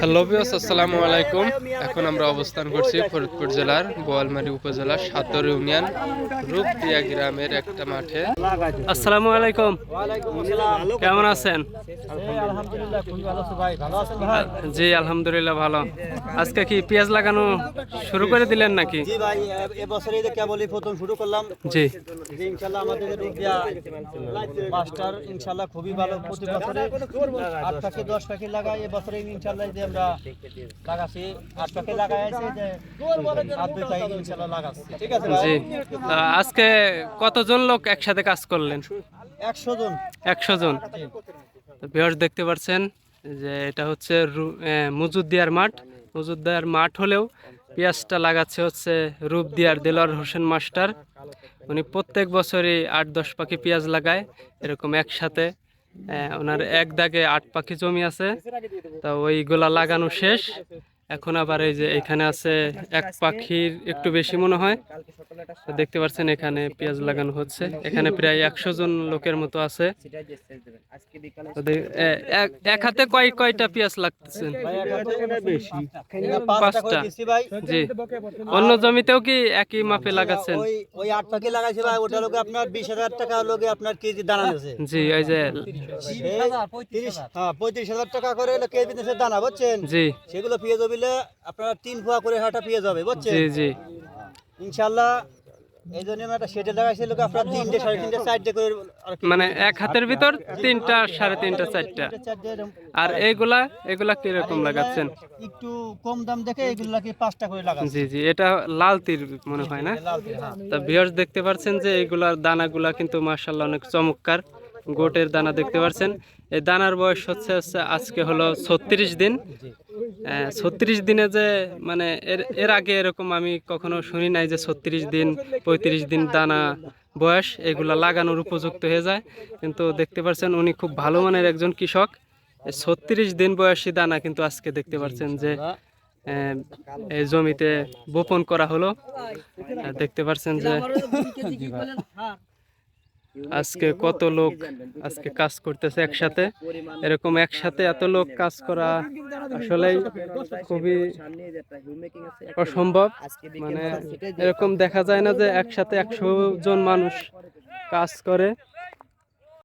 Hello বিয়স আসসালামু আলাইকুম। এখন আমরা অবস্থান করছি ফরিদপুর জেলার বোয়ালমারী উপজেলার সাতর ইউনিয়ন রূপদিয়া গ্রামের একটা মাঠে। আসসালামু আলাইকুম। কেমন আছেন? আলহামদুলিল্লাহ খুবই ভালো আছি ভাই ভালো আছেন ভাই জি আলহামদুলিল্লাহ ভালো। আজকে কি পেঁয়াজ লাগানো শুরু করে দিলেন নাকি? জি ভাই এবছরে যে কেবলই প্রথম শুরু করলাম। জি। যে ইনশাল্লাহ আমাদের মাস্টার ইনশাল্লাহ খুবই ভালো প্রতি বছরে আট পাখি দশ পাখি লাগাই এবছরে ইনশাল্লাহ যে আমরা লাগাচ্ছি। আট পাখি লাগাই যে আট দুই পাখি ইনশাল্লাহ লাগাচ্ছি। ঠিক আছে জি। আজকে কতজন লোক একসাথে কাজ করলেন? একশো জন। একশো জন। বিহার দেখতে পাচ্ছেন যে এটা হচ্ছে মজুদ্দিয়ার মাঠ। মজুদ্দিয়ার মাঠ হলেও পেঁয়াজটা লাগাচ্ছে হচ্ছে রূপ রূপদিয়ার দেলোয়ার হোসেন মাস্টার। উনি প্রত্যেক বছরই আট দশ পাখি পেঁয়াজ লাগায় এরকম একসাথে। ওনার এক দাগে আট পাখি জমি আছে। তা ওইগুলা লাগানো শেষ। এখন আবার এই যে এখানে আছে এক পাখির একটু বেশি মনে হয়। দেখতে পাচ্ছেন এখানে পেঁয়াজ লাগানো হচ্ছে। এখানে প্রায় একশো জন লোকের মতো আছে। এক- হাতে কয় কয়টা পেঁয়াজ লাগতেছে? পাঁচটা। জি। অন্য জমিতেও কি একই মাপে লাগাচ্ছেন? ওই আট পাখি লাগাইছি ভাই ওটা লোকে আপনার বিশ হাজার টাকা লোকে আপনার কেজি দানা জি ওই যে হ্যাঁ পঁয়ত্রিশ হাজার টাকা করে কেজি দানা বুঝছেন? জি। সেগুলো পেঁয়াজ হবিলে আপনার তিন ফুয়া করে হাটা পেঁয়াজ হবে বুঝছেন? জি জি। ইনশাল্লাহ এই জন্য আমি একটা শেডে লাগাইছি লোক আপনার তিনটে সাড়ে তিনটে চারটে করে মানে এক হাতের ভিতর তিনটা সাড়ে তিনটা চারটা। আর এইগুলা এগুলা কীরকম লাগাচ্ছেন? একটু কম দাম দেখে এগুলো কি পাঁচটা করে লাগাচ্ছি। জি জি এটা লাল তীর মনে হয় না? হ্যাঁ। তা ভিউয়ার্স দেখতে পাচ্ছেন যে এইগুলার দানাগুলা কিন্তু মার্শাল্লাহ অনেক চমৎকার। গোটের দানা দেখতে পাচ্ছেন এই দানার বয়স হচ্ছে হচ্ছে আজকে হলো ছত্রিশ দিন। ছত্রিশ দিনে যে মানে এর এর আগে এরকম আমি কখনো শুনি নাই যে ছত্রিশ দিন, পঁয়ত্রিশ দিন দানা বয়স এগুলা লাগানোর উপযুক্ত হয়ে যায়। কিন্তু দেখতে পাচ্ছেন উনি খুব ভালো মানের একজন কৃষক। ছত্রিশ দিন বয়সী দানা কিন্তু আজকে দেখতে পাচ্ছেন যে এই জমিতে বপন করা হলো। দেখতে পাচ্ছেন যে আজকে কত লোক আজকে কাজ করতেছে একসাথে? এরকম একসাথে এত লোক কাজ করা আসলে খুবই অসম্ভব। মানে এরকম দেখা যায় না যে একসাথে একশো জন মানুষ কাজ করে।